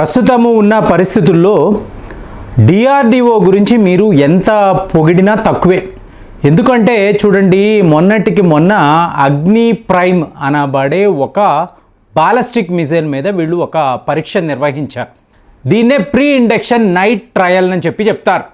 ప్రస్తుతము ఉన్న పరిస్థితుల్లో డిఆర్డిఓ గురించి మీరు ఎంత పొగిడినా తక్కువే. ఎందుకంటే చూడండి మొన్నటికి మొన్న అగ్ని ప్రైమ్ అనబడే ఒక బాలస్టిక్ మిజైల్ మీద వీళ్ళు ఒక పరీక్ష నిర్వహించారు. దీన్నే ప్రీ ఇండక్షన్ నైట్ ట్రయల్ అని చెప్పి చెప్తారు.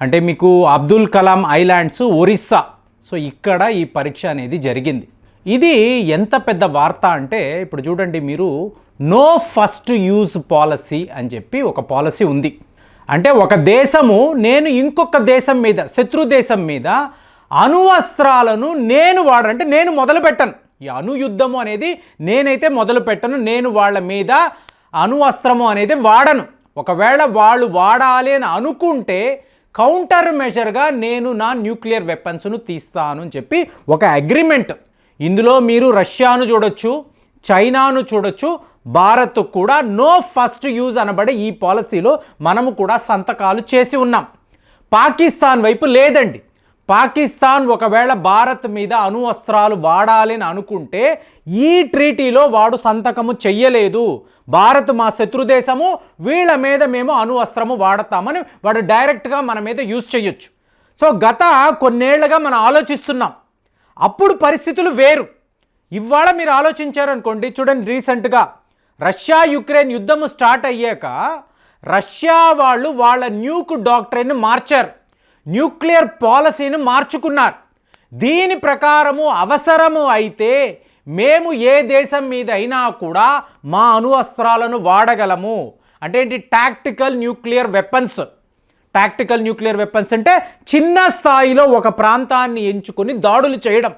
అంటే మీకు అబ్దుల్ కలాం ఐలాండ్స్ ఒరిస్సా. సో ఇక్కడ ఈ పరీక్ష అనేది జరిగింది. ఇది ఎంత పెద్ద వార్త అంటే ఇప్పుడు చూడండి మీరు నో ఫస్ట్ యూజ్ పాలసీ అని చెప్పి ఒక పాలసీ ఉంది. అంటే ఒక దేశము నేను ఇంకొక దేశం మీద శత్రు దేశం మీద అణువస్త్రాలను నేను వాడంటే నేను మొదలు పెట్టను. ఈ అణుయుద్ధము అనేది నేనైతే మొదలు పెట్టను నేను వాళ్ళ మీద అణువస్త్రము అనేది వాడను. ఒకవేళ వాళ్ళు వాడాలి అని అనుకుంటే కౌంటర్ మెజర్గా నేను నా న్యూక్లియర్ వెపన్స్ను తీస్తాను అని చెప్పి ఒక అగ్రిమెంట్ ఇందులో మీరు రష్యాను చూడొచ్చు చైనాను చూడొచ్చు భారత్ కూడా నో ఫస్ట్ యూజ్ అనబడే ఈ పాలసీలో మనము కూడా సంతకాలు చేసి ఉన్నాం. పాకిస్తాన్ వైపు లేదండి. పాకిస్తాన్ ఒకవేళ భారత్ మీద అణు అస్త్రాలు వాడాలని అనుకుంటే ఈ ట్రీటీలో వాడు సంతకము చెయ్యలేదు. భారత్ మా శత్రుదేశము వీళ్ళ మీద మేము అణు అస్త్రము వాడతామని వాడు డైరెక్ట్గా మన మీద యూజ్ చేయొచ్చు సో గత కొన్నేళ్ళుగా మనం ఆలోచిస్తున్నాం. అప్పుడు పరిస్థితులు వేరు. ఇవాళ మీరు ఆలోచించారనుకోండి చూడండి రీసెంట్గా రష్యా యుక్రెయిన్ యుద్ధం స్టార్ట్ అయ్యాక రష్యా వాళ్ళు వాళ్ళ న్యూక్ డాక్టరీని మార్చారు. న్యూక్లియర్ పాలసీని మార్చుకున్నారు. దీని ప్రకారము అవసరము అయితే మేము ఏ దేశం మీద అయినా కూడా మా అణు అస్త్రాలను వాడగలము. అంటే ఏంటి? Tactical nuclear weapons tactical nuclear weapons అంటే చిన్న స్థాయిలో ఒక ప్రాంతాన్ని ఎంచుకొని దాడులు చేయడం.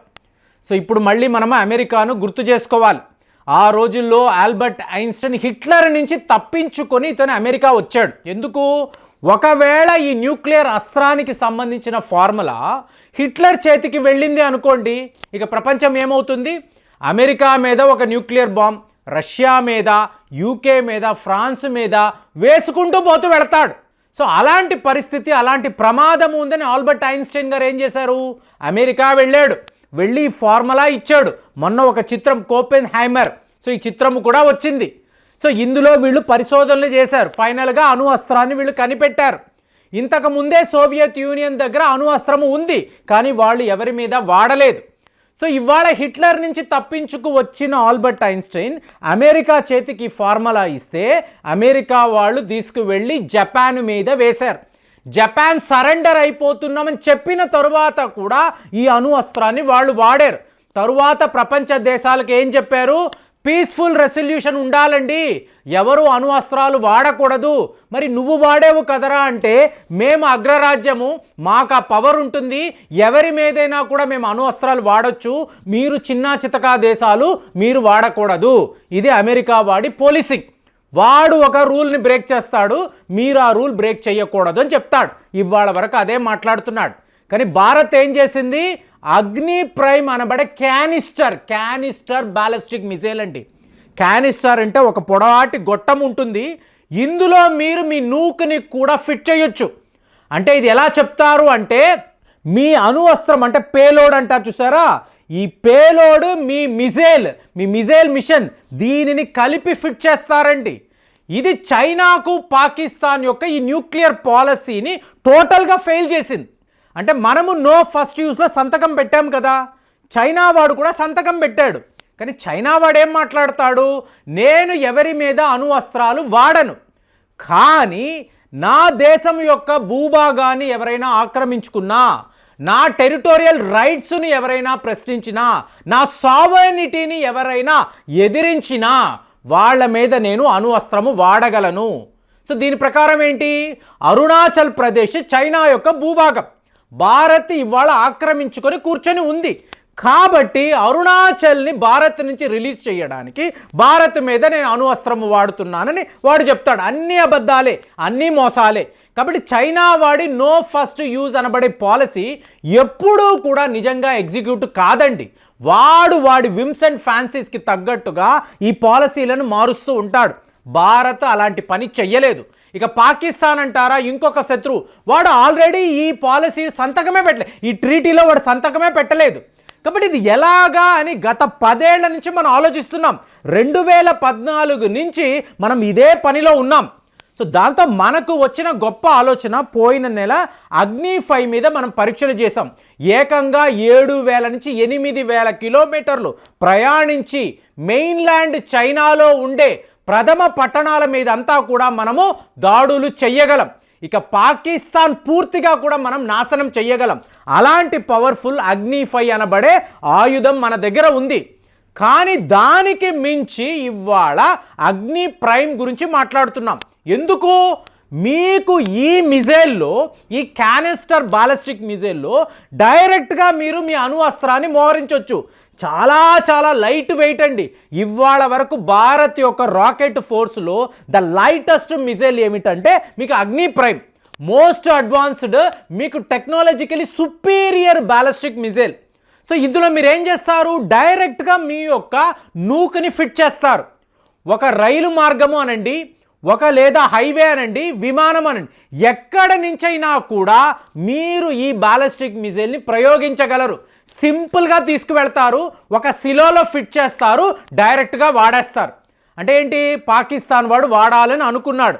సో ఇప్పుడు మళ్ళీ మనం అమెరికాను గుర్తు చేసుకోవాలి. ఆ రోజుల్లో ఆల్బర్ట్ ఐన్స్టైన్ హిట్లర్ నుంచి తప్పించుకొని ఇతను అమెరికా వచ్చాడు. ఎందుకు? ఒకవేళ ఈ న్యూక్లియర్ అస్త్రానికి సంబంధించిన ఫార్ములా హిట్లర్ చేతికి వెళ్ళింది అనుకోండి ఇక ప్రపంచం ఏమవుతుంది? అమెరికా మీద ఒక న్యూక్లియర్ బాంబ్ రష్యా మీద యూకే మీద ఫ్రాన్స్ మీద వేసుకుంటూ పోతూ వెళతాడు. సో అలాంటి పరిస్థితి అలాంటి ప్రమాదం ఉందని ఆల్బర్ట్ ఐన్స్టైన్ గారు ఏం చేశారు? అమెరికా వెళ్ళాడు. వెళ్ళి ఫార్ములా ఇచ్చాడు. మొన్న ఒక చిత్రం కోపెన్ హైమర్ సో ఈ చిత్రము కూడా వచ్చింది. సో ఇందులో వీళ్ళు పరిశోధనలు చేశారు. ఫైనల్గా అణు అస్త్రాన్ని వీళ్ళు కనిపెట్టారు. ఇంతకు ముందే సోవియత్ యూనియన్ దగ్గర అణు అస్త్రము ఉంది కానీ వాళ్ళు ఎవరి మీద వాడలేదు. సో ఇవాళ హిట్లర్ నుంచి తప్పించుకు వచ్చిన ఆల్బర్ట్ ఐన్స్టైన్ అమెరికా చేతికి ఫార్ములా ఇస్తే అమెరికా వాళ్ళు తీసుకువెళ్ళి జపాన్ మీద వేశారు. జపాన్ సరెండర్ అయిపోతున్నామని చెప్పిన తరువాత కూడా ఈ అణు అస్త్రాన్ని వాళ్ళు వాడారు. తరువాత ప్రపంచ దేశాలకు ఏం చెప్పారు? పీస్ఫుల్ రెసల్యూషన్ ఉండాలండి. ఎవరు అణు అస్త్రాలు వాడకూడదు. మరి నువ్వు వాడేవు కదరా అంటే మేము అగ్రరాజ్యము మాకు ఆ పవర్ ఉంటుంది. ఎవరి మీదైనా కూడా మేము అణు అస్త్రాలు వాడొచ్చు. మీరు చిన్న చితకా దేశాలు మీరు వాడకూడదు. ఇది అమెరికా వాడి పోలీసింగ్ వాడు ఒక రూల్ని బ్రేక్ చేస్తాడు మీరు ఆ రూల్ బ్రేక్ చేయకూడదు అని చెప్తాడు. ఇవాళ వరకు అదే మాట్లాడుతున్నాడు. కానీ భారత్ ఏం చేసింది? అగ్ని ప్రైమ్ అనబడే క్యానిస్టర్ క్యానిస్టర్ బ్యాలిస్టిక్ మిజైల్ అండి. క్యానిస్టర్ అంటే ఒక పొడవాటి గొట్టం ఉంటుంది. ఇందులో మీరు మీ నూకుని కూడా ఫిట్ చేయొచ్చు. అంటే ఇది ఎలా చెప్తారు అంటే మీ అణువస్త్రం అంటే పేలోడ్ అంటారు చూసారా? ఈ పేలోడు మీ మిజైల్ మీ మిజైల్ మిషన్ దీనిని కలిపి ఫిట్ చేస్తారండి. ఇది చైనాకు పాకిస్తాన్ యొక్క ఈ న్యూక్లియర్ పాలసీని టోటల్గా ఫెయిల్ చేసింది. అంటే మనము నో ఫస్ట్ యూస్లో సంతకం పెట్టాం కదా. చైనా వాడు కూడా సంతకం పెట్టాడు. కానీ చైనా వాడు ఏం మాట్లాడతాడు? నేను ఎవరి మీద అణువస్త్రాలు వాడను. కానీ నా దేశం యొక్క భూభాగాన్ని ఎవరైనా ఆక్రమించుకున్నా నా టెరిటోరియల్ రైట్స్ని ఎవరైనా ప్రశ్నించినా నా సావర్నిటీని ఎవరైనా ఎదిరించినా వాళ్ళ మీద నేను అణువస్త్రము వాడగలను. సో దీని ప్రకారం ఏంటి? అరుణాచల్ ప్రదేశ్ చైనా యొక్క భూభాగం. భారత్ ఇవాళ ఆక్రమించుకొని కూర్చొని ఉంది. కాబట్టి అరుణాచల్ని భారత్ నుంచి రిలీజ్ చేయడానికి భారత్ మీద నేను అణువస్త్రము వాడుతున్నానని వాడు చెప్తాడు. అన్ని అబద్ధాలే అన్నీ మోసాలే. కాబట్టి చైనా వాడి నో ఫస్ట్ యూజ్ అనబడే పాలసీ ఎప్పుడూ కూడా నిజంగా ఎగ్జిక్యూట్ కాదండి. వాడు వాడి విమ్స్ అండ్ ఫ్యాన్సీస్కి తగ్గట్టుగా ఈ పాలసీలను మారుస్తూ ఉంటాడు. భారత్ అలాంటి పని చెయ్యలేదు. ఇక పాకిస్తాన్ అంటారా? ఇంకొక శత్రువు వాడు ఆల్రెడీ ఈ పాలసీ సంతకమే పెట్టలేదు ఈ ట్రీటీలో వాడు సంతకమే పెట్టలేదు. కాబట్టి ఇది ఎలాగా అని గత పదేళ్ళ నుంచి మనం ఆలోచిస్తున్నాం. రెండు వేల పద్నాలుగు నుంచి మనం ఇదే పనిలో ఉన్నాం. సో దాంతో మనకు వచ్చిన గొప్ప ఆలోచన పోయిన నెల అగ్ని ఫైవ్ మీద మనం పరీక్షలు చేసాం ఏకంగా ఏడు వేల నుంచి ఎనిమిది వేల కిలోమీటర్లు ప్రయాణించి మెయిన్ల్యాండ్ చైనాలో ఉండే ప్రథమ పట్టణాల మీద అంతా కూడా మనము దాడులు చెయ్యగలం. ఇక పాకిస్తాన్ పూర్తిగా కూడా మనం నాశనం చెయ్యగలం. అలాంటి పవర్ఫుల్ అగ్ని ఫై అనబడే ఆయుధం మన దగ్గర ఉంది. కానీ దానికి మించి ఇవాళ అగ్ని ప్రైమ్ గురించి మాట్లాడుతున్నాం. ఎందుకు? మీకు ఈ మిజైల్లో ఈ క్యానిస్టర్ బాలిస్టిక్ మిజైల్లో డైరెక్ట్గా మీరు మీ అణు అస్త్రాన్ని మోహరించవచ్చు చాలా చాలా లైట్ వెయిట్ అండి. ఇవాళ వరకు భారత్ యొక్క రాకెట్ ఫోర్స్లో ద లైటెస్ట్ మిజైల్ ఏమిటంటే మీకు అగ్ని ప్రైమ్. మోస్ట్ అడ్వాన్స్డ్ మీకు technologically superior ballistic missile. So ఇందులో మీరు ఏం చేస్తారు? డైరెక్ట్గా మీ యొక్క నూకుని ఫిట్ చేస్తారు. ఒక రైలు మార్గము అనండి ఒక లేదా హైవే అనండి విమానం అనండి ఎక్కడ నుంచైనా కూడా మీరు ఈ బాలిస్టిక్ మిజైల్ని ప్రయోగించగలరు. సింపుల్గా తీసుకువెళ్తారు ఒక సిలోలో ఫిట్ చేస్తారు డైరెక్ట్గా వాడేస్తారు. అంటే ఏంటి? పాకిస్తాన్ వాడు వాడాలని అనుకున్నాడు.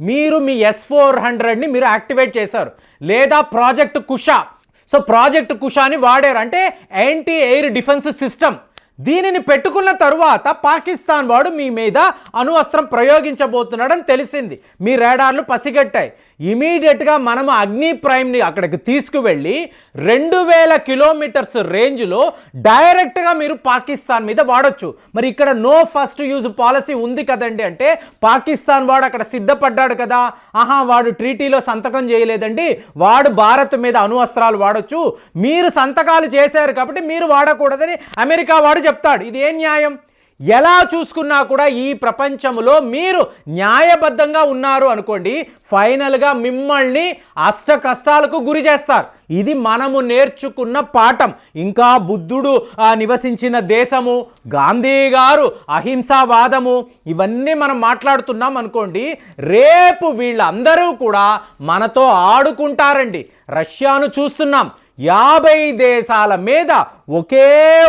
మీరు మీ ఎస్ ఫోర్ హండ్రెడ్ని మీరు యాక్టివేట్ చేశారు. లేదా ప్రాజెక్ట్ కుషా సో ప్రాజెక్ట్ కుషాని వాడారు. అంటే యాంటీ ఎయిర్ డిఫెన్స్ సిస్టమ్. దీనిని పెట్టుకున్న తరువాత పాకిస్తాన్ వాడు మీ మీద అణువస్త్రం ప్రయోగించబోతున్నాడని తెలిసింది. మీ రాడార్లు పసిగట్టాయి. ఇమీడియట్గా మనము అగ్ని ప్రైమ్ని అక్కడికి తీసుకువెళ్ళి రెండు వేల కిలోమీటర్స్ రేంజ్లో డైరెక్ట్గా మీరు పాకిస్తాన్ మీద వాడొచ్చు. మరి ఇక్కడ నో ఫస్ట్ యూజ్ పాలసీ ఉంది కదండి అంటే పాకిస్తాన్ వాడు అక్కడ సిద్ధపడ్డాడు కదా. ఆహా వాడు ట్రీటీలో సంతకం చేయలేదండి. వాడు భారత్ మీద అణువస్త్రాలు వాడొచ్చు. మీరు సంతకాలు చేశారు కాబట్టి మీరు వాడకూడదని అమెరికా వాడు చెప్తాడు. ఇది ఏం న్యాయం? ఎలా చూసుకున్నా కూడా ఈ ప్రపంచంలో మీరు న్యాయబద్ధంగా ఉన్నారు అనుకోండి ఫైనల్గా మిమ్మల్ని అష్ట కష్టాలకు గురి చేస్తారు. ఇది మనము నేర్చుకున్న పాఠం. ఇంకా బుద్ధుడు నివసించిన దేశము గాంధీ గారు అహింసావాదము ఇవన్నీ మనం మాట్లాడుతున్నాం అనుకోండి రేపు వీళ్ళందరూ కూడా మనతో ఆడుకుంటారండి. రష్యాను చూస్తున్నాం. యాభై దేశాల మీద ఒకే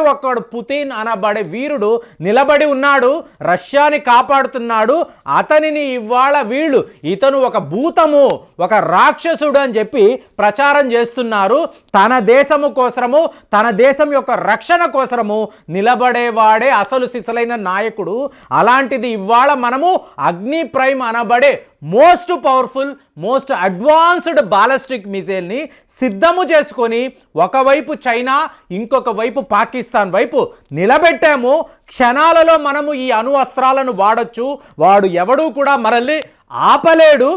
ఒక్కడు పుతిన్ అనబడే వీరుడు నిలబడి ఉన్నాడు రష్యాని కాపాడుతున్నాడు. అతనిని ఇవాళ వీళ్ళు ఇతను ఒక భూతము ఒక రాక్షసుడు అని చెప్పి ప్రచారం చేస్తున్నారు. తన దేశము కోసము తన దేశం యొక్క రక్షణ కోసము నిలబడేవాడే అసలు సిసలైన నాయకుడు. అలాంటిది ఇవాళ మనము అగ్ని ప్రైమ్ అనబడే most powerful most advanced ballistic మిజైల్ని సిద్ధము చేసుకొని ఒకవైపు చైనా ఇంకొక వైపు పాకిస్తాన్ వైపు నిలబెట్టాము. క్షణాలలో మనము ఈ అణు అస్త్రాలను వాడొచ్చు. వాడు ఎవడూ కూడా మరల్లి ఆపలేడు.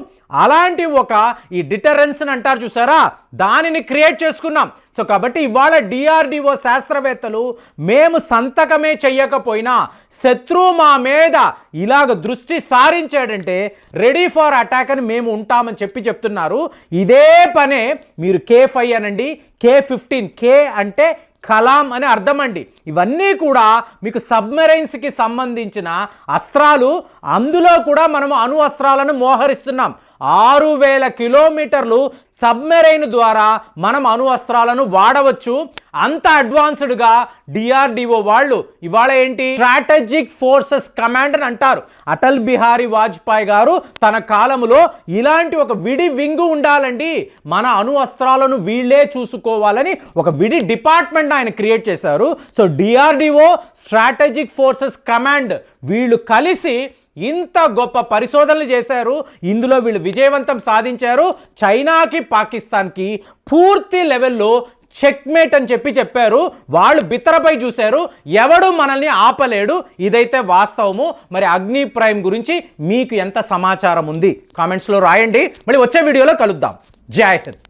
అలాంటి ఒక ఈ డిటరెన్స్ అంటారు చూసారా? దానిని క్రియేట్ చేసుకున్నాం. సో కాబట్టి ఇవాళ డిఆర్డిఓ శాస్త్రవేత్తలు మేము సంతకమే చెయ్యకపోయినా శత్రువు మా మీద ఇలాగ దృష్టి సారించాడంటే రెడీ ఫర్ అటాక్ అని మేము ఉంటామని చెప్పి చెప్తున్నారు. ఇదే పనే మీరు కే ఫైవ్ అనండి. కే ఫిఫ్టీన్. కే అంటే కలాం అని అర్థం అండి. ఇవన్నీ కూడా మీకు సబ్మెరైన్స్కి సంబంధించిన అస్త్రాలు అందులో కూడా మనము అణు అస్త్రాలను మోహరిస్తున్నాం. ఆరు వేల కిలోమీటర్లు సబ్మెరైన్ ద్వారా మనం అణు అస్త్రాలను వాడవచ్చు. అంత అడ్వాన్స్డ్గా డిఆర్డిఓ వాళ్ళు ఇవాళ ఏంటి? స్ట్రాటజిక్ ఫోర్సెస్ కమాండ్ అని అంటారు. అటల్ బిహారీ వాజ్పేయి గారు తన కాలంలో ఇలాంటి ఒక విడి వింగు ఉండాలండి. మన అణు అస్త్రాలను వీళ్ళే చూసుకోవాలని ఒక విడి డిపార్ట్మెంట్ ఆయన క్రియేట్ చేశారు. So DRDO strategic forces command వీళ్ళు కలిసి ఇంత గొప్ప పరిశోధనలు చేశారు. ఇందులో వీళ్ళు విజయవంతం సాధించారు. చైనాకి పాకిస్తాన్కి పూర్తి లెవెల్లో చెక్మేట్ అని చెప్పి చెప్పారు. వాళ్ళు బిత్తరపై చూశారు. ఎవడు మనల్ని ఆపలేడు. ఇదైతే వాస్తవము. మరి అగ్ని ప్రైమ్ గురించి మీకు ఎంత సమాచారం ఉంది? కామెంట్స్లో రాయండి. మళ్ళీ వచ్చే వీడియోలో కలుద్దాం. జై హింద్.